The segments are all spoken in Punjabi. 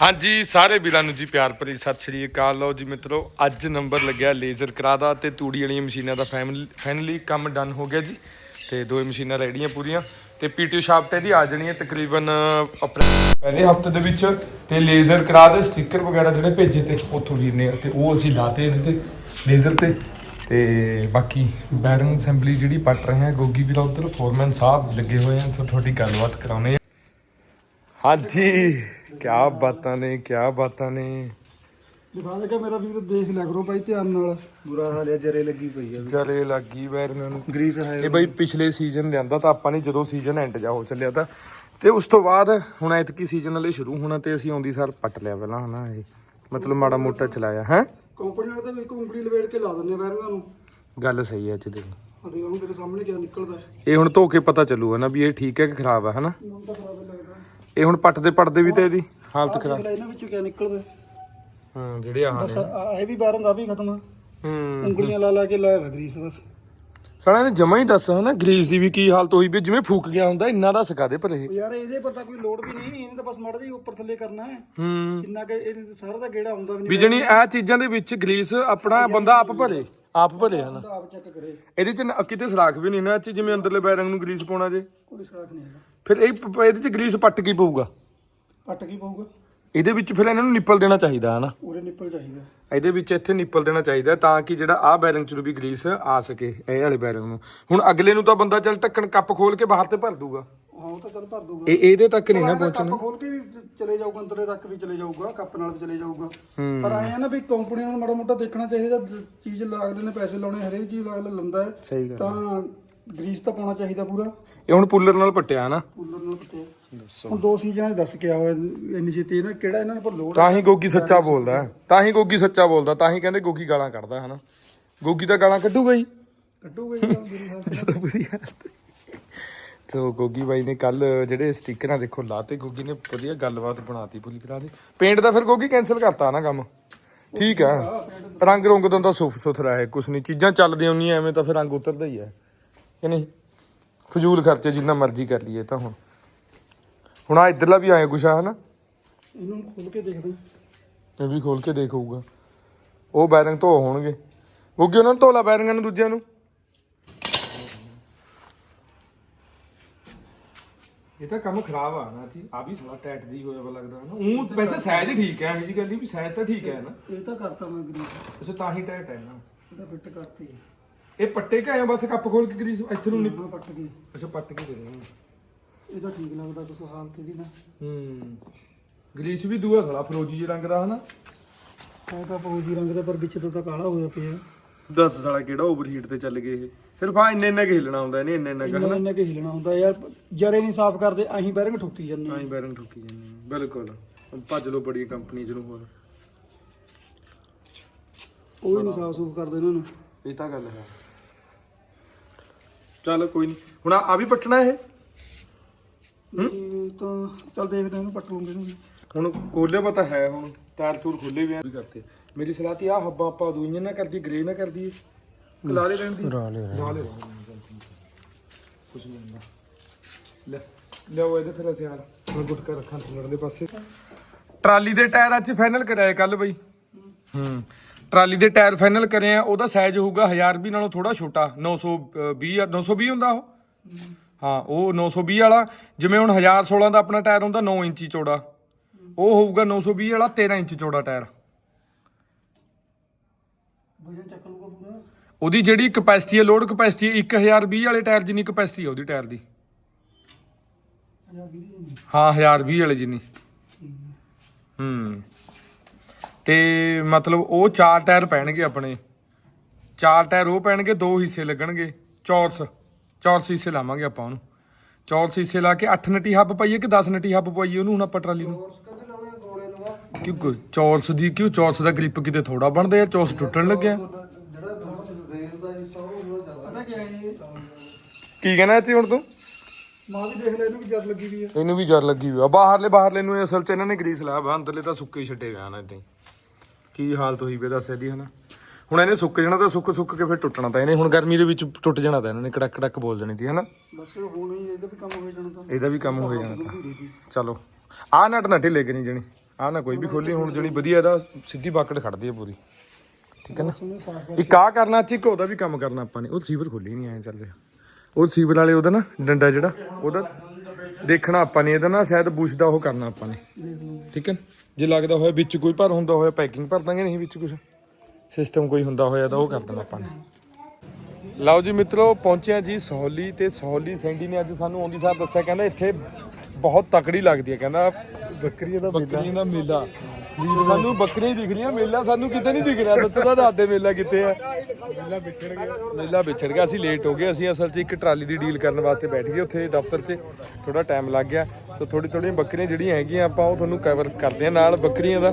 ਹਾਂਜੀ, ਸਾਰੇ ਵੀਰਾਂ ਨੂੰ ਜੀ ਪਿਆਰ ਭਰੀ ਸਤਿ ਸ਼੍ਰੀ ਅਕਾਲ। ਲਓ ਜੀ ਮਿੱਤਰੋ, ਅੱਜ ਨੰਬਰ ਲੱਗਿਆ ਲੇਜ਼ਰ ਕਰਾ ਦਾ ਤੇ ਤੂੜੀ ਵਾਲੀਆਂ ਮਸ਼ੀਨਾਂ ਦਾ ਫਾਈਨਲੀ ਕੰਮ ਡਨ ਹੋ ਗਿਆ ਜੀ। ਤੇ ਦੋਏ ਮਸ਼ੀਨਾਂ ਰੈਡੀਆਂ ਪੂਰੀਆਂ। ਤੇ ਪੀਟੀ ਸ਼ਾਪ ਤੇ ਦੀ ਆ ਜਾਣੀ ਹੈ ਤਕਰੀਬਨ ਅਪ੍ਰੈਲ ਪਹਿਲੇ ਹਫ਼ਤੇ ਦੇ ਵਿੱਚ ਤੇ ਲੇਜ਼ਰ ਕਰਾ ਦੇ, ਸਟicker ਵਗੈਰਾ ਜਿਹੜੇ ਭੇਜੇ ਤੇ ਉੱਥੋਂ ਵੀਰ ਨੇ ਤੇ ਉਹ ਅਸੀਂ ਲਾਤੇ ਇਹਦੇ ਤੇ, ਲੇਜ਼ਰ ਤੇ। ਤੇ ਬਾਕੀ ਬੈਰਿੰਗ ਅਸੈਂਬਲੀ ਜਿਹੜੀ ਪੱਟ ਰਹੇ ਆ ਗੋਗੀ ਵੀਰਾ ਉਧਰ ਫੋਰਮੈਨ ਸਾਹਿਬ ਲੱਗੇ ਹੋਏ ਆ, ਸੋ ਤੁਹਾਡੀ ਗੱਲਬਾਤ ਕਰਾਉਣੇ ਆ ਹਾਂਜੀ। ਕੀ ਬਾਤਾਂ ਨੇ ਕੀ ਬਾਤਾਂ ਨੇ। ਦਿਖਾ ਦੇ ਕਿ ਮੇਰਾ ਵੀਰ ਦੇਖ ਲਿਆ ਕਰੋ ਭਾਈ ਧਿਆਨ ਨਾਲ। ਬੁਰਾ ਹਾਲ ਹੈ ਜਰੇ ਲੱਗੀ ਪਈ ਹੈ। ਚਲੇ ਲੱਗੀ ਬੈਰਿੰਗਾਂ ਨੂੰ। ਗਰੀਸ ਹੈ ਇਹ ਬਈ ਪਿਛਲੇ ਸੀਜ਼ਨ ਲਿਆਂਦਾ ਤਾਂ ਆਪਾਂ ਨੇ ਜਦੋਂ ਸੀਜ਼ਨ ਐਂਡ ਜਾ ਹੋ ਚੱਲਿਆ ਤਾਂ। ਤੇ ਉਸ ਤੋਂ ਬਾਅਦ ਹੁਣ ਐਤਕੀ ਸੀਜ਼ਨ ਵਾਲੇ ਸ਼ੁਰੂ ਹੋਣਾ ਤੇ ਅਸੀਂ ਆਉਂਦੀ ਸਾਰ ਪੱਟ ਲਿਆ ਪਹਿਲਾਂ ਹਨਾ ਇਹ। ਮਤਲਬ ਮਾੜਾ ਮੋਟਾ ਚਲਾਇਆ ਹੈ? ਕੰਪਨੀ ਵਾਲੇ ਤਾਂ ਇੱਕ ਉਂਗਲੀ ਲਵੇੜ ਕੇ ਲਾ ਦਿੰਦੇ ਬੈਰੂਆਂ ਨੂੰ। ਗੱਲ ਸਹੀ ਹੈ ਅੱਜ ਦੇ। ਆ ਦੇਖ ਹੁਣ ਤੇਰੇ ਸਾਹਮਣੇ ਕਿਆ ਨਿਕਲਦਾ। ਹੈ ਇਹ ਹੁਣ ਧੋ ਕੇ ਪਤਾ ਚੱਲੂਗਾ ਨਾ ਵੀ ਇਹ ਠੀਕ ਹੈ ਕਿ ਖਰਾਬ ਹੈ ਹਨਾ? ਮੈਨੂੰ ਤਾਂ ਖਰਾਬ ਲੱਗਦਾ। ਇਹ ਹੁਣ ਪੱਟਦੇ ਪੱਟਦੇ ਵੀ ਤੇ ਇਹਦੀ। ਹਾਲਤ ਖਰਾਬ। ਇਹਨਾਂ ਵਿੱਚੋਂ ਕਿਆ ਨਿਕਲਦਾ? ਹੈ। ਹਾਂ ਜਿਹੜੇ ਆਹ ਬਸ ਆਹ ਇਹ ਵੀ ਬੈਰੰਗ ਆ ਵੀ ਖਤਮ ਆ। ਹੂੰ। ਉਂਗਲੀਆਂ ਲਾ ਲਾ ਕੇ ਲਾਇਆ ਵਾ ਗਰੀਸ ਬਸ। ਸਾਲਿਆਂ ਨੇ ਜਮਾ ਹੀ ਦੱਸ ਹਨਾ ਗਰੀਸ ਦੀ ਵੀ ਕੀ ਹਾਲਤ ਹੋਈ ਵੀ ਜਿਵੇਂ ਫੂਕ ਗਿਆ ਹੁੰਦਾ ਇੰਨਾ ਦੱਸ ਕਾਦੇ ਪਰ ਇਹ? ਉਹ ਯਾਰ ਇਹਦੇ ਪਰ ਤਾਂ ਕੋਈ ਲੋਡ ਵੀ ਨਹੀਂ ਇਹਨੇ ਤਾਂ ਬਸ ਮਾੜਾ ਜਿਹਾ ਉੱਪਰ ਥੱਲੇ ਕਰਨਾ ਹੈ। ਹੂੰ। ਇੰਨਾ ਕਿ ਇਹ ਸਾਰਾ ਦਾ ਗੇੜਾ ਹੁੰਦਾ ਵੀ ਵੀ ਨਹੀਂ ਜਣੀ ਇਹ ਚੀਜ਼ਾਂ ਦੇ ਵਿੱਚ ਗਰੀਸ ਆਪਣਾ ਬੰਦਾ ਆਪ ਭਰੇ। ਆਪ ਭਰੇ ਹਨਾ ਬੰਦਾ ਆਪ ਚੈੱਕ ਕਰੇ। ਇਹਦੇ ਚ ਨ- ਕਿਤੇ ਸਰਾਖ ਵੀ ਨਹੀਂ ਨਾ ਇਹ 'ਚ ਜਿਵੇਂ ਅੰਦਰਲੇ ਬੈਰੰਗ ਨੂੰ ਗਰੀਸ ਪਾਉਣਾ ਜੇ। ਕੋਈ ਸਰਾਖ ਨਹੀਂ ਹੈਗਾ। ਫਿਰ ਇਹ ਪ- ਇਹਦੇ ਚ ਗਰੀਸ ਪੱਟ ਕੀ ਪਊਗਾ? ਪੱਟ ਕੀ ਪਊਗਾ? ਇਹਦੇ ਵਿੱਚ ਫਿਰ ਇਹਨਾਂ ਨੂੰ ਨਿੱਪਲ ਦੇਣਾ ਚਾਹੀਦਾ ਹਨਾ? ਉਰੇ ਨਿੱਪਲ ਚਾਹੀਦਾ। ਇਹਦੇ ਵਿੱਚ ਇੱਥੇ ਨਿੱਪਲ ਦੇਣਾ ਚਾਹੀਦਾ ਤਾਂ ਕਿ ਜਿਹੜਾ ਆਹ ਬੈਰੰਗ ਚ ਨੂੰ ਵੀ ਗਰੀਸ ਆ ਸਕੇ ਇਹ ਵਾਲੇ ਬੈਰੰਗ ਨੂੰ। ਹੁਣ ਅਗਲੇ ਨੂੰ ਤਾਂ ਬੰਦਾ ਚੱਲ ਢੱਕਣ ਕੱਪ ਖੋਲ ਕੇ ਬਾਹਰ ਤੇ ਭਰ ਦੂਗਾ। ਹਾਂ ਉਹ ਤਾਂ ਚੱਲ ਭਰ ਦੂਗਾ ਇਹ ਇਹਦੇ ਤੱਕ ਨਹੀਂ ਨਾ ਪਹੁੰਚਣਾ। ਕੱਪ ਖੋਲ ਕੇ ਵੀ ਚਲੇ ਜਾਊਗਾ ਅੰਦਰੇ ਤੱਕ ਵੀ ਚਲੇ ਜਾਊਗਾ ਕੱਪ ਨਾਲ ਵੀ ਚਲੇ ਜਾਊਗਾ। ਪਰ ਆਏ ਆ ਨਾ ਵੀ ਕੰਪਨੀ ਨੂੰ ਮਾੜਾ ਮੋਟਾ ਦੇਖਣਾ ਚਾਹੀਦਾ ਚੀਜ਼ ਲਾਗਦੇ ਨੇ ਪੈਸੇ ਲਾਉਣੇ ਹਰੇਕ ਚੀਜ਼ ਅਗਲਾ ਲੰਦਾ ਹੈ। ਸਹੀ ਗੱਲ ਤਾਂ ਗਰੀਸ ਤਾਂ ਪਾਉਣਾ ਚਾਹੀਦਾ ਪੂਰਾ। ਇਹ ਹੁਣ ਪੁੱਲਰ ਨਾਲ ਪੱਟਿਆ ਨਾ ਕੂਲਰ ਨਾਲ ਪੱਟਿਆ। ਹੁਣ ਦੋ ਸੀਜ਼ਨਾਂ ਦੱਸ ਕੇ ਹੋਇਆ ਇੰਨੀ ਛੇਤੀ ਇਹਨਾਂ ਕਿਹੜਾ ਇਹਨਾਂ ਨੇ ਪਰ ਲੋਡ ਤਾਂ ਹੀ ਗੋਗੀ ਸੱਚਾ ਬੋਲਦਾ ਹੈ। ਤਾਂ ਹੀ ਗੋਗੀ ਸੱਚਾ ਬੋਲਦਾ ਤਾਂ ਹੀ ਕਹਿੰਦੇ ਗੋਗੀ ਗਾਲਾਂ ਕੱਢਦਾ ਹਨਾ? ਗੋਗੀ ਤਾਂ ਗਾਲਾਂ ਕੱਢੂਗਾ ਹੀ। ਕੱਢੂਗਾ ਤਾਂ ਹਾਲਤ। ਤੋ ਗੋਗੀ ਬਾਈ ਨੇ ਕੱਲ ਜਿਹੜੇ ਸਟickਰਾਂ ਦੇਖੋ ਲਾਤੇ ਗੋਗੀ ਨੇ ਵਧੀਆ ਗੱਲਬਾਤ ਬਣਾਤੀ ਪੂਰੀ ਕਰਾ ਦੀ। ਪੇਂਟ ਦਾ ਫਿਰ ਗੋਗੀ ਕੈਨਸਲ ਕਰਤਾ ਨਾ ਕੰਮ। ਠੀਕ ਆ। ਰੰਗ ਰੰਗ ਦਾ ਤਾਂ ਸੁਫ ਸੁਥਰਾ ਹੈ ਕੁਛ ਨਹੀਂ। ਚੀਜ਼ਾਂ ਚੱਲਦੀਆਂ ਹੁੰਦੀਆਂ ਐਵੇਂ ਤਾਂ ਫਿਰ ਰੰਗ ਉਤਰਦਾ ਹੀ ਹੈ। ਕਿ ਨਹੀਂ? ਫਜ਼ੂਲ ਖਰਚੇ ਜਿੰਨਾ ਮਰਜ਼ੀ ਕਰ ਲਈਏ ਤਾਂ ਹੁਣ। ਹੁਣ ਆ ਇਧਰਲਾ ਵੀ ਆਏ ਕੁਛ ਆ ਹਨਾ? ਇਹਨੂੰ ਖੋਲ ਕੇ ਦੇਖਦੇ ਇਹ ਵੀ ਖੋਲ ਕੇ ਦੇਖ ਹੋਊਗਾ ਉਹ ਬੈਰਿੰਗ ਧੋ ਹੋਣਗੇ। ਗੋਗੀ ਉਹਨਾਂ ਨੂੰ ਧੋਲਾ ਬੈਰਿੰਗਾਂ ਨੂੰ ਦੂਜਿਆਂ ਨੂੰ। ਇਹ ਤਾਂ ਕੰਮ ਖਰਾਬ ਆ ਨਾ ਜੀ ਆ ਵੀ ਥੋੜਾ ਟਾਈਟ ਦੀ ਹੋਇਆ ਵਾ ਲੱਗਦਾ ਨਾ। ਉਹ ਵੈਸੇ ਸਾਈਜ਼ ਠੀਕ ਹੈ ਇਹ ਜੀ ਗੱਲ ਨਹੀਂ ਵੀ ਸਾਈਜ਼ ਤਾਂ ਠੀਕ ਹੈ ਨਾ। ਇਹ ਤਾਂ ਕਰਤਾ ਮੈਂ ਗਰੀਸ ਵੈਸੇ ਤਾਂ ਹੀ ਟਾਈਟ ਹੈ ਨਾ। ਇਹਦਾ ਫਿੱਟ ਕਰਤੀ। ਇਹ ਪੱਟੇ ਕਾਇਆ ਬਸ ਕੱਪ ਖੋਲ ਕੇ ਗਰੀਸ ਇੱਥੇ ਨੂੰ ਨਹੀਂ ਹਾਂ ਪੱਟ ਗਈ। ਅੱਛਾ ਪੱਟ ਕੇ ਦੇ ਦੇਣਾ। ਇਹ ਤਾਂ ਠੀਕ ਲੱਗਦਾ ਕੁਛ ਹਾਲਤ ਇਹਦੀ ਨਾ। ਹੂੰ। ਗਰੀਸ ਵੀ ਦੂਆ ਥੋੜਾ ਫਰੋਜੀ ਜਿਹੇ ਰੰਗ ਦਾ ਹਨਾ। ਇਹ ਤਾਂ ਫੌਜੀ ਰੰਗ ਦਾ ਪਰ ਵਿੱਚ ਤੋਂ ਤਾਂ ਕਾਲਾ ਹੋਇਆ ਪਿਆ। ਦੱਸ ਸਾਲਾ ਕਿਹੜਾ ਓਵਰਹੀਟ ਤੇ ਚੱਲ ਗਏ ਇਹ। ਸਿਰਫ ਆ ਇੰਨੇ ਇੰਨਾ ਕਿ ਹਿੱਲਣਾ ਹੁੰਦਾ ਇਹਨੇ ਇੰਨੇ ਇੰਨਾ ਕਿ ਇੰਨਾ ਇੰਨਾ ਕਿ ਹਿਲਣਾ ਹੁੰਦਾ ਯਾਰ ਜਰੇ ਨਹੀਂ ਸਾਫ਼ ਕਰਦੇ ਅਸੀਂ ਬੈਰਿੰਗ ਠੋਕੀ ਜਾਂਦੇ ਹੀ। ਬੈਰੰਗ ਠੁੱਕੀ ਜਾਂਦੇ। ਬਿਲਕੁਲ। ਹੁਣ ਭੱਜ ਲੋ ਬੜੀ ਕੰਪਨੀ ਜਿਹਨੂੰ ਹੋਰ। ਕੋਈ ਨਹੀਂ ਸਾਫ਼ ਸੂਫ ਕਰਦੇ ਇਹਨਾਂ ਨੂੰ ਇਹ ਤਾਂ ਗੱਲ ਹੈ। ਚੱਲ ਕੋਈ ਨਹੀਂ ਹੁਣ ਆ ਵੀ ਪੱਟਣਾ ਇਹ? ਇਹ ਤਾਂ ਚੱਲ ਦੇਖਦੇ ਹਾਂ ਇਹਨੂੰ ਪੱਟ ਲੂੰਗੇ ਇਹਨੂੰ ਹੁਣ ਕੋਲੇ ਪਤਾ ਹੈ ਹੁਣ ਟਾਇਰ ਟੂਰ ਖੁੱਲੇ ਵੀ ਆ। ਵੀ ਕਰਤੇ ਮੇਰੀ ਸਲਾਹ ਤੀ ਆ ਹੱਬਾਂ ਆਪਾਂ ਦੂਈਆਂ ਨਾ ਕਰਦੀ ਗ੍ਰੇ ਨਾ ਕਰਦੀ ਕਲਾਰੇ ਰਹਿਣ ਦੀ? ਲਾ ਲੈ ਲਾ ਲੈ ਕੁਝ ਨਹੀਂ ਹੁੰਦਾ। ਲੈ ਲਿਆਓ ਇਹਦੇ ਫਿਰ ਹਥਿਆਰ। ਮੈਂ ਗੁੱਟ ਕੇ ਰੱਖਾਂ ਥੱਲੜ ਦੇ ਪਾਸੇ। ਟਰਾਲੀ ਦੇ ਟਾਇਰ ਅੱਜ ਫਾਈਨਲ ਕਰਿਆ ਕੱਲ ਬਈ। ਹੂੰ। ਟਰਾਲੀ ਦੇ ਟਾਇਰ ਫਾਈਨਲ ਕਰੇ ਆ ਉਹਦਾ ਸਾਈਜ਼ ਹੋਊਗਾ 1000 ਵੀ ਨਾਲੋਂ ਥੋੜਾ ਛੋਟਾ। 920 ਆ 920 ਹੁੰਦਾ ਉਹ? ਹਾਂ ਉਹ 920 ਵਾਲਾ। ਜਿਵੇਂ ਹੁਣ 1016 ਦਾ ਆਪਣਾ ਟਾਇਰ ਹੁੰਦਾ 9 ਇੰਚੀ ਚੌੜਾ। ਉਹ ਹੋਊਗਾ 920 ਵਾਲਾ 13 ਇੰਚ ਚੌੜਾ ਟਾਇਰ। ਵਜਨ ਚੱਕ ਉਹਦੀ ਜਿਹੜੀ ਕਪੈਸਿਟੀ ਹੈ ਲੋਡ ਕਪੈਸਿਟੀ 1020 ਵਾਲੇ ਟਾਇਰ ਜਿੰਨੀ ਕਪੈਸਿਟੀ ਹੈ ਉਹਦੀ ਟਾਇਰ ਦੀ। ਹਾਂ 1020 ਵਾਲੇ ਜਿੰਨੀ। ਹੂੰ। ਤੇ ਮਤਲਬ ਉਹ ਚਾਰ ਟਾਇਰ ਪੈਣਗੇ ਆਪਣੇ। ਚਾਰ ਟਾਇਰ ਉਹ ਪੈਣਗੇ ਦੋ ਹਿੱਸੇ ਲੱਗਣਗੇ ਚੌਰਸ। ਚੌਰਸ ਹਿੱਸੇ ਲਾਵਾਂਗੇ ਆਪਾਂ ਉਹਨੂੰ। ਚੌਰਸ ਹਿੱਸੇ ਲਾ ਕੇ 8 ਨਟੀ ਹੱਬ ਪਾਈਏ ਕਿ 10 ਨਟੀ ਹੱਬ ਪਾਈਏ ਉਹਨੂੰ ਹੁਣ ਆਪਾਂ ਟਰਾਲੀ ਨੂੰ? ਹੋਰ ਕਦੇ ਲਾਉਣੇ ਗੋਲੇ ਨੂੰ ਕਿਉਂ ਕੋਈ ਚੌਰਸ ਦੀ ਕਿਉਂ ਚੌਰਸ ਦਾ ਗ੍ਰਿਪ ਕਿਤੇ ਥੋੜਾ ਬਣਦਾ ਯਾਰ ਚੌਰਸ ਟੁੱਟਣ ਲੱਗਿਆ। ਦਾ ਹਿੱਸਾ ਉਹ ਜ਼ਿਆਦਾ ਪਤਾ ਕੀ ਹੈ ਕੀ ਕਹਿਣਾ ਇੱਥੇ ਹੁਣ ਤੂੰ? ਮਾਂ ਵੀ ਦੇਖ ਲੈ ਇਹਨੂੰ ਵੀ ਜਰ ਲੱਗੀ ਵੀ ਹੈ ਇਹਨੂੰ ਵੀ ਜਰ ਲੱਗੀ ਹੋਈ ਆ। ਬਾਹਰਲੇ ਬਾਹਰਲੇ ਨੂੰ ਅਸਲ ਚ ਇਹਨਾਂ ਨੇ ਗਰੀਸ ਲਾਇਆ ਵਾ ਅੰਦਰਲੇ ਤਾਂ ਸੁੱਕੇ ਹੀ ਛੱਡੇ ਗਏ ਨਾ ਇਦਾਂ ਹੀ। ਕੀ ਹਾਲਤ ਹੋਈ ਵੇ ਦੱਸ ਇਹਦੀ ਹਨਾ? ਹੁਣ ਇਹਨੇ ਸੁੱਕ ਜਾਣਾ ਤਾਂ ਸੁੱਕ ਸੁੱਕ ਕੇ ਫਿਰ ਟੁੱਟਣਾ ਤਾਂ ਇਹਨੇ। ਹੁਣ ਗਰਮੀ ਦੇ ਵਿੱਚ ਟੁੱਟ ਜਾਣਾ ਤਾਂ ਇਹਨਾਂ ਨੇ ਕੜਕ ਕੜਕ ਬੋਲ ਜਾਣੀ ਸੀ ਹਨਾ? ਬਸ ਹੁਣ ਹੀ ਇਹਦਾ ਵੀ ਕੰਮ ਹੋ ਜਾਣਾ ਤਾਂ। ਇਹਦਾ ਵੀ ਕੰਮ ਹੋ ਜਾਣਾ ਤਾਂ। ਚਲੋ। ਆਹ ਨਟ ਨਾ ਢਿੱਲੇ ਕਿ ਨਹੀਂ ਜਣੀ। ਆ ਨਾ ਕੋਈ ਵੀ ਖੋਲੀ ਹੁਣ ਜਣੀ ਵਧੀਆ ਇਹਦਾ ਸਿੱਧੀ ਬਾਕੜ ਖੜਦੀ ਹੈ ਪੂਰੀ। ਠੀਕ ਹੈ ਨਾ? ਇੱਕ ਆ ਕਰਨਾ ਚ ਇੱਕ ਉਹਦਾ ਵੀ ਕੰਮ ਕਰਨਾ ਆਪਾਂ ਨੇ। ਉਹ ਸੀਵਰ ਖੋਲੀ ਨਹੀਂ ਐ ਚੱਲ ਰਿਹਾ। ਉਹ ਸੀਵਰ ਵਾਲੇ ਉਹਦਾ ਨਾ ਡੰਡਾ ਜਿਹੜਾ ਉਹਦਾ ਦੇਖਣਾ ਆਪਾਂ ਨੇ ਇਹਦਾ ਨਾ ਸ਼ਾਇਦ ਬੁਸ਼ ਦਾ ਉਹ ਕਰਨਾ ਆਪਾਂ ਨੇ। ਠੀਕ ਹੈ? ਜੇ ਲੱਗਦਾ ਹੋਇਆ ਵਿੱਚ ਕੋਈ ਭਰ ਹੁੰਦਾ ਹੋਇਆ ਪੈਕਿੰਗ ਭਰ ਦਾਂਗੇ ਨਹੀਂ ਵਿੱਚ ਕੁਝ ਸਿਸਟਮ ਕੋਈ ਹੁੰਦਾ ਹੋਇਆ ਤਾਂ ਉਹ ਕਰ ਦੇਣਾ ਆਪਾਂ ਨੇ। ਲਓ ਜੀ ਮਿੱਤਰੋ ਪਹੁੰਚਿਆ ਜੀ ਸਹੌਲੀ ਤੇ ਸਹੌਲੀ ਸੈਂਡੀ ਨੇ ਅੱਜ ਸਾਨੂੰ ਆਉਂਦੀ ਸਾਰ ਦੱਸਿਆ ਕਹਿੰਦਾ ਇੱਥੇ ਬਹੁਤ ਤਕੜੀ ਲੱਗਦੀ ਹੈ ਕਹਿੰਦਾ ਬੱਕਰੀਆਂ ਦਾ ਬੱਕਰੀਆਂ ਦਾ ਮੇਲਾ। ਸਾਨੂੰ ਬੱਕਰੀਆਂ ਹੀ ਦਿਖ ਰਹੀਆਂ ਮੇਲਾ ਸਾਨੂੰ ਕਿਤੇ ਨਹੀਂ ਦਿਖ ਰਿਹਾ ਸੱਚ ਦਾ ਦਾਦੇ ਮੇਲਾ ਕਿੱਥੇ ਆ ਮੇਲਾ ਵਿਛੜ ਗਿਆ। ਮੇਲਾ ਵਿਛੜ ਗਿਆ ਅਸੀਂ ਲੇਟ ਹੋ ਗਏ ਅਸੀਂ ਅਸਲ 'ਚ ਇੱਕ ਟਰਾਲੀ ਦੀ ਡੀਲ ਕਰਨ ਵਾਸਤੇ ਬੈਠ ਗਏ ਉੱਥੇ ਦਫ਼ਤਰ 'ਚ ਥੋੜਾ ਟਾਈਮ ਲੱਗ ਗਿਆ। ਸੋ ਥੋੜੀ ਥੋੜੀਆਂ ਬੱਕਰੀਆਂ ਜਿਹੜੀਆਂ ਹੈਗੀਆਂ ਆਪਾਂ ਉਹ ਤੁਹਾਨੂੰ ਕਵਰ ਕਰਦੇ ਆ ਨਾਲ ਬੱਕਰੀਆਂ ਦਾ।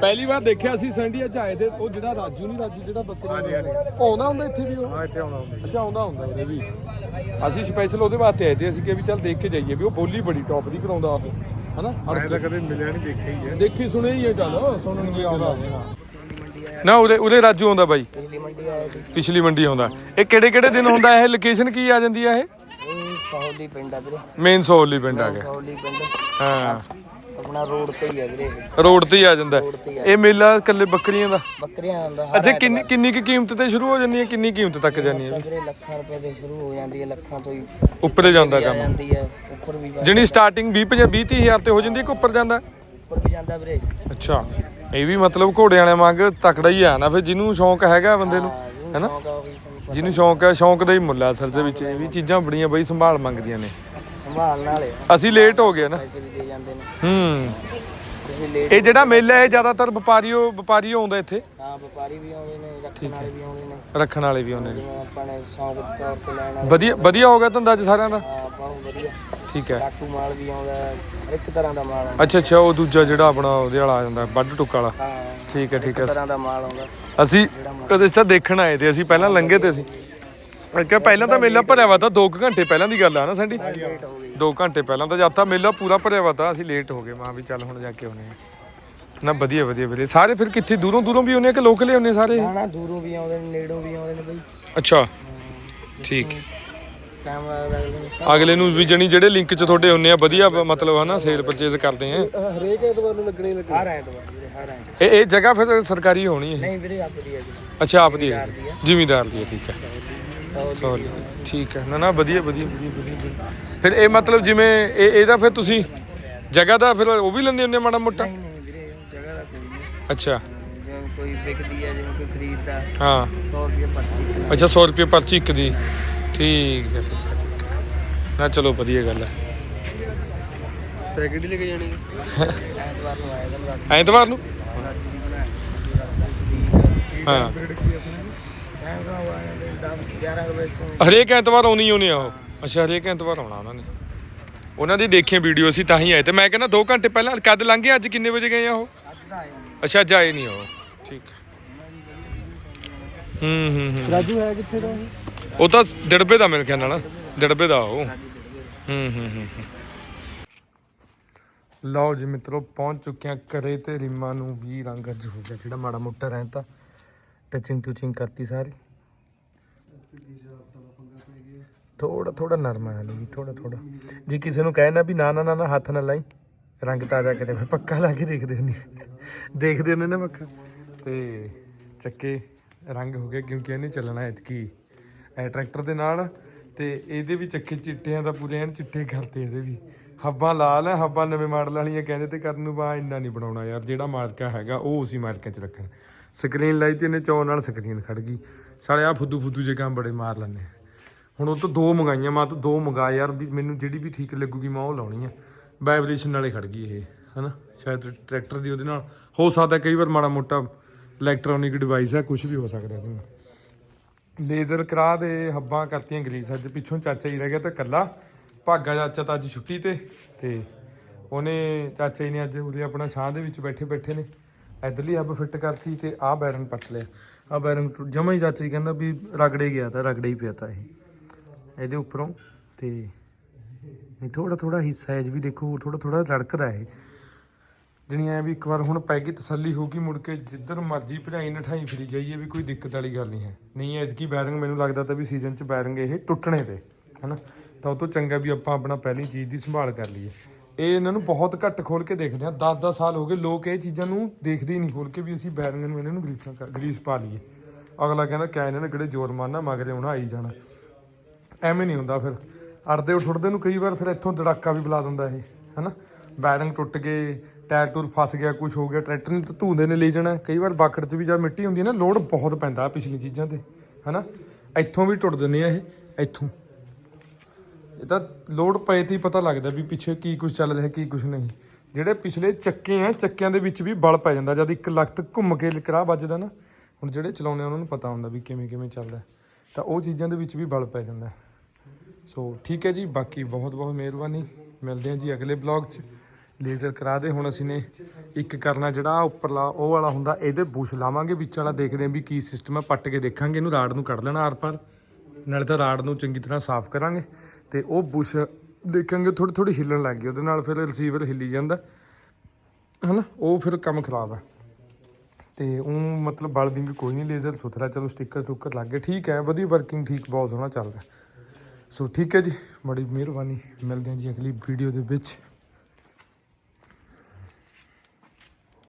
ਪਹਿਲੀ ਵਾਰ ਦੇਖਿਆ ਅਸੀਂ ਸੰਡੀਆ ਚ ਆਏ ਤੇ ਉਹ ਜਿਹੜਾ ਰਾਜੂ ਨਹੀਂ ਰਾਜੂ ਜਿਹੜਾ ਉਹ ਆਉਂਦਾ ਹੁੰਦਾ ਇੱਥੇ ਵੀ ਉਹ? ਹਾਂ ਇੱਥੇ ਆਉਂਦਾ ਹੁੰਦਾ ਅੱਛਾ ਆਉਂਦਾ ਹੁੰਦਾ ਉਹਦੇ ਵੀ। ਅਸੀਂ ਸਪੈਸ਼ਲ ਉਹਦੇ ਵਾਸਤੇ ਆਏ ਤੇ ਅਸੀਂ ਕਿਹਾ ਵੀ ਚੱਲ ਦੇਖ ਕੇ ਜਾਈਏ ਵੀ ਉਹ ਬੋਲੀ ਬੜੀ ਟੌਪ ਦੀ ਕਰਾਉਂਦਾ ਉਹ। ਹਨਾ? ਮੈਂ ਤਾਂ ਕਦੇ ਮਿਲਿਆ ਨਹੀਂ ਦੇਖਿਆ ਹੀ ਹੈ। ਦੇਖੀ ਸੁਣਿਆ ਹੀ ਹੈ ਚੱਲ ਸੁਣਨ ਨੂੰ ਆਉਂਦਾ। ਨਾ। ਉਰੇ ਉਰੇ ਰਾਜੂ ਆਉਂਦਾ ਬਾਈ। ਪਿਛਲੀ ਮੰਡੀ ਸੀ ਪਿਛਲੀ ਮੰਡੀ ਆਉਂਦਾ। ਇਹ ਕਿਹੜੇ ਕਿਹੜੇ ਦਿਨ ਹੁੰਦਾ ਇਹ? ਲੋਕੇਸ਼ਨ ਕੀ ਆ ਜਾਂਦੀ ਆ ਇਹ? ਸਹੌਲੀ ਪਿੰਡ ਆ ਵੀਰੇ। ਮੇਨ ਸੋਲੀ ਪਿੰਡ ਆ ਗਿਆ। ਸਹੌਲੀ ਪਿੰਡ। ਹਾਂ। ਆਪਣਾ ਰੋਡ ਤੇ ਹੀ ਆ ਵੀਰੇ ਇਹ। ਰੋਡ ਤੇ ਹੀ ਆ ਜਾਂਦਾ। ਰੋਡ ਤੇ ਹੀ ਆ ਇਹ ਮੇਲਾ ਕੱਲੇ ਬੱਕਰੀਆਂ ਦਾ? ਬੱਕਰੀਆਂ ਦਾ ਅੱਛਾ ਕਿੰਨੀ ਕਿੰਨੀ ਕੀ ਕੀਮਤ ਤੇ ਸ਼ੁਰੂ ਹੋ ਜਾਂਦੀ ਹੈ ਕਿੰਨੀ ਕੀਮਤ ਤੱਕ ਜਾਂਦੀ ਹੈ ਵੀਰੇ ਲੱਖਾਂ ਰੁਪਏ ਤੇ ਸ਼ੁਰੂ ਹੋ ਜਾਂਦੀ ਹੈ ਲੱਖਾਂ ਤੋਂ ਹੀ ਉੱਪਰੇ ਜਾਂਦਾ ਆ ਕੰਮ। ਜਾਂਦੀ ਹੈ ਉੱਪਰ ਵੀ ਜਿਹੜੀ ਸਟਾਰਟਿੰਗ 20 50 20 30 ਹਜ਼ਾਰ ਤੇ ਹੋ ਜਾਂਦੀ ਹੈ ਕਿ ਉੱਪਰ ਜਾਂਦਾ? ਉੱਪਰ ਵੀ ਜਾਂਦਾ ਵੀਰੇ। ਅੱਛਾ ਇਹ ਵੀ ਮਤਲਬ ਘੋੜੇ ਵਾਲੇ ਵਾਂਗ ਤਕੜਾ ਹੀ ਆ ਨਾ ਫਿਰ ਜਿਹਨੂੰ ਸ਼ੌਂਕ ਹੈਗਾ ਬੰਦੇ ਨੂੰ ਹੈਨਾ ਜਿਹਨੂੰ ਸ਼ੌਂਕ ਹੈ ਸ਼ੌਂਕ ਦਾ ਹੀ ਮੁੱਲ ਆ ਅਸਲ ਦੇ ਵਿੱਚ। ਇਹ ਵੀ ਚੀਜ਼ਾਂ ਬੜੀਆਂ ਬਈ ਸੰਭਾਲ ਮੰਗਦੀਆਂ ਨੇ। ਸੰਭਾਲਣ ਵਾਲੇ ਆ, ਅਸੀਂ ਲੇਟ ਹੋ ਗਏ ਨਾ। ਪੈਸੇ ਵੀ ਦੇ ਜਾਂਦੇ ਨੇ। ਹੂੰ। ਤੁਸੀਂ ਲੇਟ ਇਹ ਜਿਹੜਾ ਮੇਲਾ ਹੈ ਜ਼ਿਆਦਾਤਰ ਵਪਾਰੀਓ ਵਪਾਰੀ ਆਉਂਦਾ ਇੱਥੇ। ਹਾਂ ਵਪਾਰੀ ਵੀ ਆਉਂਦੇ ਨੇ ਰੱਖਣ ਵਾਲੇ ਵੀ ਆਉਂਦੇ ਨੇ। ਰੱਖਣ ਵਾਲੇ ਵੀ ਆਉਂਦੇ ਨੇ। ਜਿਵੇਂ ਆਪਾਂ ਨੇ ਸ਼ੌਂਕ ਦੇ ਤੌਰ ਤੇ ਲੈਣ ਵਧੀਆ ਵਧੀਆ ਹੋ ਗਿਆ ਧੰਦਾ ਅੱਜ ਸਾਰਿਆਂ ਦਾ? ਹਾਂ ਬਹੁਤ ਵਧੀਆ। ਠੀਕ ਹੈ। ਲਾਟੂ ਮਾਲ ਵੀ ਆਉਂਦਾ ਹੈ, ਹਰ ਇੱਕ ਤਰ੍ਹਾਂ ਦਾ ਮਾਲ ਆਉਂਦਾ। ਅੱਛਾ ਅੱਛਾ ਉਹ ਦੂਜਾ ਜਿਹੜਾ ਆਪਣਾ ਉਹਦੇ ਵਾਲਾ ਆ ਜਾਂਦਾ ਵੱਡ ਟੁੱਕ ਵਾਲਾ। ਹਾਂ ਠੀਕ ਹੈ ਠੀਕ ਹੈ। ਤਰ੍ਹਾਂ ਦਾ ਮਾਲ ਆਉਂਦਾ। ਅਸੀਂ ਕਦੇ ਤਾਂ ਦੇਖਣ ਆਏ ਤੇ ਅਸੀਂ ਪਹਿਲਾਂ ਲੰਘੇ ਤੇ ਸੀ ਕਿ ਪਹਿਲਾਂ ਤਾਂ ਮੇਲਾ ਭਰਿਆ ਵਾ ਤਾਂ 2 ਘੰਟੇ ਪਹਿਲਾਂ ਦੀ ਗੱਲ ਆ ਨਾ ਸੰਡੀ? ਲੇਟ ਹੋ ਗਈ। 2 ਘੰਟੇ ਪਹਿਲਾਂ ਤਾਂ ਜਦ ਤਾਂ ਮੇਲਾ ਪੂਰਾ ਭਰਿਆ ਵਾ ਤਾਂ ਅਸੀਂ ਲੇਟ ਹੋ ਗਏ। ਮਾਂ ਵੀ ਚੱਲ ਹੁਣ ਜਾ ਕੇ ਆਉਨੇ ਆ ਨਾ ਵਧੀਆ ਵਧੀਆ ਵਧੀਆ। ਸਾਰੇ ਫਿਰ ਕਿੱਥੇ ਦੂਰੋਂ ਦੂਰੋਂ ਵੀ ਆਉਨੇ ਆ ਕਿ ਲੋਕਲ ਹੀ ਆਉਨੇ ਸਾਰੇ? ਨਾ ਨਾ ਦੂਰੋਂ ਵੀ ਆਉਂਦੇ ਨੇ ਨੇੜੋਂ ਵੀ ਆਉਂਦੇ ਨੇ ਬਈ। ਅੱਛਾ। ਠੀਕ। ਅਗਲੇ ਨੂੰ। ਵੀ ਜਣੀ ਜਿਹੜੇ ਲਿੰਕ 'ਚ ਤੁਹਾਡੇ ਹੁੰਨੇ ਆ ਵਧੀਆ ਮਤਲਬ ਹਨਾ ਸੇਲ ਪਰਚੇਜ਼ ਕਰਦੇ ਆ। ਹਰੇਕ ਐਤਵਾਰ ਨੂੰ ਲੱਗਣੇ ਲੱਗੇ ਹਰ ਐਤਵਾਰ ਵੀਰੇ ਹਰ ਐਤਵਾਰ। ਇਹ ਇਹ ਜਗ੍ਹਾ ਫਿਰ ਸਰਕਾਰੀ ਹੋਣੀ ਹੈ। ਨਹੀਂ ਵੀਰੇ ਆਪਣੀ ਹੈ ਜੀ। ਅੱਛਾ ਆਪ ਦੀ ਹੈ। ਜ਼ਿਮੀਦਾਰ ਦੀ ਹੈ ਠੀਕ ਹੈ। ਸੌਰੀ ਠੀਕ ਹੈ। ਨਾ ਨਾ ਵਧੀਆ ਵਧੀਆ। ਵਧੀਆ ਵਧੀਆ ਵਧੀਆ। ਫਿਰ ਇਹ ਮਤਲਬ ਜਿਵੇਂ ਇਹ ਇਹਦਾ ਫਿਰ ਤੁਸੀਂ ਜਗ੍ਹਾ ਦਾ ਫਿਰ ਉਹ ਵੀ ਲੈਂਦੇ ਹੁੰਦੇ ਮਾੜਾ ਮੋਟਾ? ਨਹੀਂ ਨਹੀਂ ਵੀਰੇ ਜਗ੍ਹਾ ਦਾ ਕੋਈ ਨਹੀਂ। ਅੱਛਾ। ਜਿਵੇਂ ਕੋਈ ਵਿਕਦੀ ਹੈ ਜਿਵੇਂ ਕੋਈ ਖਰੀਦਦਾ ਹਾਂ। 100 ਰੁਪਏ ਪਰਚੀ ਅੱਛਾ 100 ਰੁਪਏ ਪਰਚੀ ਇੱਕ ਦੀ। ਠੀਕ ਹੈ ਠੀਕ ਹੈ ਠੀਕ ਹੈ। ਨਾ ਚਲੋ ਵਧੀਆ ਗੱਲ ਹੈ। ਪੈਕੇਟ ਹੀ ਲੈ ਕੇ ਜਾਣੀ ਐਤਵਾਰ ਨੂੰ? ਆਇਆ ਤਾਂ ਐਤਵਾਰ ਨੂੰ ਹਾਂ ਕੈਮਰਾ ਆਇਆ ਤੇ 10 11 ਵਜੇ ਤੋਂ। ਹਰੇਕ ਐਤਵਾਰ ਆਉਣੀ ਆਉਣੀ ਆ ਉਹ। ਅੱਛਾ ਹਰੇਕ ਐਤਵਾਰ ਆਉਣਾ ਉਹਨਾਂ ਨੇ। ਉਹਨਾਂ ਦੀ ਦੇਖੀਆਂ ਵੀਡੀਓ ਸੀ ਤਾਂ ਹੀ ਆਏ ਤੇ ਮੈਂ ਕਹਿੰਦਾ 2 ਘੰਟੇ ਪਹਿਲਾਂ ਕਦ ਲੰਘੇ ਅੱਜ ਕਿੰਨੇ ਵਜੇ ਗਏ ਆ ਉਹ? ਅੱਜ ਦਾ ਆਇਆ ਅੱਛਾ ਅੱਜ ਆਏ ਨਹੀਂ ਉਹ। ਠੀਕ। ਹੂੰ ਹੂੰ ਹੂੰ। ਰਾਜੂ ਹੈ ਕਿੱਥੇ ਦਾ? ਇਹ? ਉਹ ਤਾਂ ਡੜਬੇ ਦਾ ਮੇਰੇ ਖਿਆਲ ਨਾਲ। ਡੜਬੇ ਦਾ ਉਹ। ਹੂੰ ਹੂੰ ਹੂੰ ਹੂੰ। ਲਓ ਜੀ ਮਿੱਤਰੋ ਪਹੁੰਚ ਚੁੱਕੇ ਆ ਘਰੇ ਤੇ ਰੀਮਾ ਨੂੰ ਵੀ ਰੰਗ ਅੱਜ ਹੋ ਗਿਆ ਜਿਹੜਾ ਮਾੜਾ ਮੋਟਾ ਰਹਿੰਦਾ। ਟਚਿੰਗ ਟੂਚਿੰਗ ਕਰਤੀ ਸਾਰੀ। ਥੋੜਾ ਥੋੜਾ ਨਰਮ ਆ ਲਈ ਥੋੜਾ ਥੋੜਾ ਜੇ ਕਿਸੇ ਨੂੰ ਕਹਿਣਾ ਵੀ ਨਾ ਨਾ ਨਾ ਹੱਥ ਨਾ ਲਾਈ, ਰੰਗ ਤਾਜ਼ਾ ਕਰੇ, ਫਿਰ ਪੱਕਾ ਲਾ ਕੇ ਦੇਖਦੇ ਹੁੰਦੇ ਦੇਖਦੇ ਹੁੰਦੇ ਨਾ ਪੱਕਾ। ਤੇ ਚੱਕੇ, ਰੰਗ ਹੋ ਗਿਆ, ਕਿਉਂਕਿ ਇਹਨੇ ਚੱਲਣਾ ਐਤਕੀ। ਇਹ ਟਰੈਕਟਰ ਦੇ ਨਾਲ, ਤੇ ਇਹਦੇ ਵੀ ਚੱਕੇ ਚਿੱਟਿਆਂ ਦਾ ਪੂਰੇ ਐਨ ਚਿੱਟੇ ਕਰਤੇ ਇਹਦੇ ਵੀ। ਹੱਬਾਂ ਲਾਲ ਹੈ ਹੱਬਾਂ ਨਵੇਂ ਮਾਡਲ ਵਾਲੀਆਂ ਕਹਿੰਦੇ ਤੇ ਕਰਨ ਨੂੰ ਬਾ ਇੰਨਾ ਨਹੀਂ ਬਣਾਉਣਾ ਯਾਰ, ਜਿਹੜਾ ਮਾਰਕਾ ਹੈਗਾ, ਉਹ ਉਸੇ ਮਾਰਕੇ 'ਚ ਰੱਖਣ। ਸਕਰੀਨ ਲਾਈ ਤੇ ਇਹਨੇ ਚੌਂ ਨਾਲ ਸਕਰੀਨ ਖੜ ਗਈ। ਸਾਲੇ ਆ ਫੁੱਦੂ ਫੁੱਦੂ ਜੇ ਕੰਮ ਬੜੇ ਮਾਰ ਲੈਂਦੇ ਹੁਣ ਉਹ ਤੋਂ ਦੋ ਮੰਗਾਈਆਂ, ਮੈਂ ਤਾਂ ਦੋ ਮੰਗਾ ਯਾਰ, ਵੀ ਮੈਨੂੰ ਜਿਹੜੀ ਵੀ ਠੀਕ ਲੱਗੂਗੀ ਮੈਂ ਉਹ ਲਾਉਣੀ ਆ। ਵਾਈਬ੍ਰੇਸ਼ਨ ਨਾਲੇ ਖੜ ਗਈ ਇਹ, ਹਨਾ? ਸ਼ਾਇਦ ਟਰੈਕਟਰ ਦੀ ਉਹਦੇ ਨਾਲ। ਹੋ ਸਕਦਾ ਕਈ ਵਾਰ ਮਾੜਾ ਮੋਟਾ ਇਲੈਕਟ੍ਰੋਨਿਕ ਡਿਵਾਈਸ ਹੈ ਕੁਝ ਵੀ ਹੋ ਸਕਦਾ ਇਹਦੇ ਨਾਲ। ਲੇਜ਼ਰ ਕਰਾ ਦੇ, ਹੱਬਾਂ ਕਰਤੀਆਂ ਗਰੀਸ। ਅੱਜ ਪਿੱਛੋਂ ਚਾਚਾ ਹੀ ਰਹਿ ਗਿਆ ਤਾਂ ਕੱਲਾ ਭਾਗਾ ਚਾਚਾ ਤਾਂ ਅੱਜ ਛੁੱਟੀ ਤੇ ਤੇ ਉਹਨੇ, ਚਾਚਾ ਜੀ ਨੇ ਅੱਜ ਉਹਦੇ ਆਪਣਾ ਛਾਂ ਦੇ ਵਿੱਚ ਬੈਠੇ ਬੈਠੇ ਨੇ। ਇਧਰਲੀ ਹੱਬ ਫਿੱਟ ਕਰਤੀ ਤੇ ਆਹ ਬੈਰਨ ਪੱਟ ਲਿਆ। ਆਹ ਬੈਰਨ ਜਮਾ ਹੀ ਚਾਚਾ ਜੀ ਕਹਿੰਦਾ ਵੀ ਰਗੜੇ ਗਿਆ ਤਾਂ ਰਗੜੇ ਹੀ ਪਿਆ ਤਾਂ ਇਹ। ਇਹਦੇ ਉੱਪਰੋਂ ਤੇ ਨਹੀਂ ਥੋੜਾ ਥੋੜਾ ਹਿੱਸਾ ਹੈ ਵੀ ਦੇਖੋ ਥੋੜਾ ਥੋੜਾ ਰੜਕਦਾ ਇਹ। ਜਣੀ ਐ ਵੀ ਇੱਕ ਵਾਰ ਹੁਣ ਪੈ ਗਈ ਤਸੱਲੀ ਹੋ ਗਈ, ਮੁੜ ਕੇ ਜਿੱਧਰ ਮਰਜ਼ੀ ਭਜਾਈ ਨਠਾਈ ਫਿਰੀ ਜਾਈਏ ਵੀ ਕੋਈ ਦਿੱਕਤ ਵਾਲੀ ਗੱਲ ਨਹੀਂ ਹੈ। ਨਹੀਂ, ਐਤਕੀ ਬੈਰਿੰਗ ਮੈਨੂੰ ਲੱਗਦਾ ਤਾਂ ਵੀ ਸੀਜ਼ਨ 'ਚ ਬੈਰਿੰਗ ਇਹ ਟੁੱਟਣੇ ਤੇ, ਹਨਾ? ਤਾਂ ਉਹ ਤੋਂ ਚੰਗਾ ਵੀ ਆਪਾਂ ਆਪਣਾ ਪਹਿਲੀ ਚੀਜ਼ ਦੀ ਸੰਭਾਲ ਕਰ ਲਈਏ। ਇਹ ਇਹਨਾਂ ਨੂੰ ਬਹੁਤ ਘੱਟ ਖੋਲ ਕੇ ਦੇਖਦੇ ਆ 10-10 ਸਾਲ ਹੋ ਗਏ, ਲੋਕ ਇਹ ਚੀਜ਼ਾਂ ਨੂੰ ਦੇਖਦੇ ਹੀ ਨਹੀਂ ਖੋਲ ਕੇ ਵੀ ਅਸੀਂ ਬੈਰਿੰਗ ਨੂੰ ਇਹਨਾਂ ਨੂੰ ਗਰੀਸਾਂ ਕਰ- ਗਰੀਸ ਪਾ ਲਈਏ। ਅਗਲਾ ਕਹਿੰਦਾ, ਕਿਆ ਇਹਨਾਂ ਨੇ ਕਿਹੜੇ ਜ਼ੋਰ ਮਾਰਨਾ, ਮਗਰੇ ਹੁਣ ਆਈ ਜਾਣਾ। ਐਵੇਂ ਨਹੀਂ ਹੁੰਦਾ ਫਿਰ। ਅੜਦੇ ਉੱਠਦੇ ਨੂੰ ਕਈ ਵਾਰ ਫਿਰ ਇੱਥੋਂ ਦੜਾਕਾ ਵੀ ਬੁਲਾ ਦਿੰਦਾ ਇਹ, ਹਨਾ? ਬੈਰਿੰਗ ਟੁੱਟ ਗਏ, ਟਾਇਰ ਟੂਰ ਫਸ ਗਿਆ ਕੁਝ ਹੋ ਗਿਆ, ਟਰੈਕਟਰ ਨੂੰ ਤਾਂ ਧੂੰਦੇ ਨੇ ਲੈ ਜਾਣਾ। ਕਈ ਵਾਰ ਬਾਖੜ 'ਚ ਵੀ ਜਾਂ ਮਿੱਟੀ ਹੁੰਦੀ ਹੈ ਨਾ, ਲੋਡ ਬਹੁਤ ਪੈਂਦਾ ਪਿਛਲੀ ਚੀਜ਼ਾਂ ਤੇ, ਹਨਾ? ਇੱਥੋਂ ਵੀ ਟੁੱਟ ਦਿੰਦੇ ਆ ਇਹ, ਇੱਥੋਂ। ਇਹ ਤਾਂ ਲੋਡ ਪਏ ਤੇ ਹੀ ਪਤਾ ਲੱਗਦਾ ਵੀ ਪਿੱਛੇ ਕੀ ਕੁਝ ਚੱਲ ਰਿਹਾ, ਕੀ ਕੁਝ ਨਹੀਂ। ਜਿਹੜੇ ਪਿਛਲੇ ਚੱਕੇ ਆ, ਚੱਕਿਆਂ ਦੇ ਵਿੱਚ ਵੀ ਬਲ ਪੈ ਜਾਂਦਾ, ਜਦ ਇੱਕ ਲਖਤ ਘੁੰਮ ਕੇ ਕਰਾ ਵੱਜਦਾ ਨਾ, ਹੁਣ ਜਿਹੜੇ ਚਲਾਉਂਦੇ ਆ, ਉਹਨਾਂ ਨੂੰ ਪਤਾ ਹੁੰਦਾ ਵੀ ਕਿਵੇਂ ਕਿਵੇਂ ਚੱਲਦਾ। ਤਾਂ ਉਹ ਚੀਜ਼ਾਂ ਦੇ ਵਿੱਚ ਵੀ ਬਲ ਪੈ ਜਾਂਦਾ। ਸੋ ਠੀਕ ਹੈ ਜੀ, ਬਾਕੀ ਬਹੁਤ ਬਹੁਤ ਮਿਹਰਬਾਨੀ। ਮਿਲਦੇ ਹਾਂ ਜੀ ਅਗਲੇ ਬਲੌਗ 'ਚ। ਲੇਜ਼ਰ ਕਰਾ ਦੇ, ਹੁਣ ਅਸੀਂ ਨੇ ਇੱਕ ਕਰਨਾ ਜਿਹੜਾ ਉੱਪਰਲਾ, ਉਹ ਵਾਲਾ ਹੁੰਦਾ, ਇਹਦੇ ਬੁਸ਼ ਲਾਵਾਂਗੇ, ਵਿੱਚ ਵਾਲਾ ਦੇਖਦੇ ਹਾਂ ਵੀ ਕੀ ਸਿਸਟਮ ਹੈ ਪੱਟ ਕੇ ਦੇਖਾਂਗੇ, ਇਹਨੂੰ ਰਾੜ ਨੂੰ ਕੱਢ ਲੈਣਾ ਆਰ ਪਾਰ ਨਾਲੇ ਤਾਂ ਰਾੜ ਨੂੰ ਚੰਗੀ ਤਰ੍ਹਾਂ ਸਾਫ਼ ਕਰਾਂਗੇ। ਤੇ ਉਹ ਬੁਸ਼ ਦੇਖਾਂਗੇ ਥੋੜੀ ਥੋੜੀ ਹਿੱਲਣ ਲੱਗ ਗਈ, ਉਹਦੇ ਨਾਲ ਫਿਰ ਰਿਸੀਵਰ ਹਿੱਲੀ ਜਾਂਦਾ। ਹਨਾ? ਉਹ ਫਿਰ ਕੰਮ ਖਰਾਬ ਹੈ ਤੇ ਉਹ ਮਤਲਬ ਬਲਦੀ ਵੀ ਕੋਈ ਨਹੀਂ ਲੇਜ਼ਰ ਸੁਥਰਾ, ਚਲੋ ਸਟicker ਸਟੁੱਕਰ ਲੱਗ ਗਏ, ਠੀਕ ਹੈ, ਵਧੀਆ ਵਰਕਿੰਗ ਠੀਕ ਬਹੁਤ ਸੋਹਣਾ ਚੱਲ ਰਿਹਾ ਸੋ ਠੀਕ ਹੈ ਜੀ, ਬੜੀ ਮਿਹਰਬਾਨੀ, ਮਿਲਦੇ ਹਾਂ ਜੀ ਅਗਲੀ ਵੀਡੀਓ ਦੇ ਵਿੱਚ।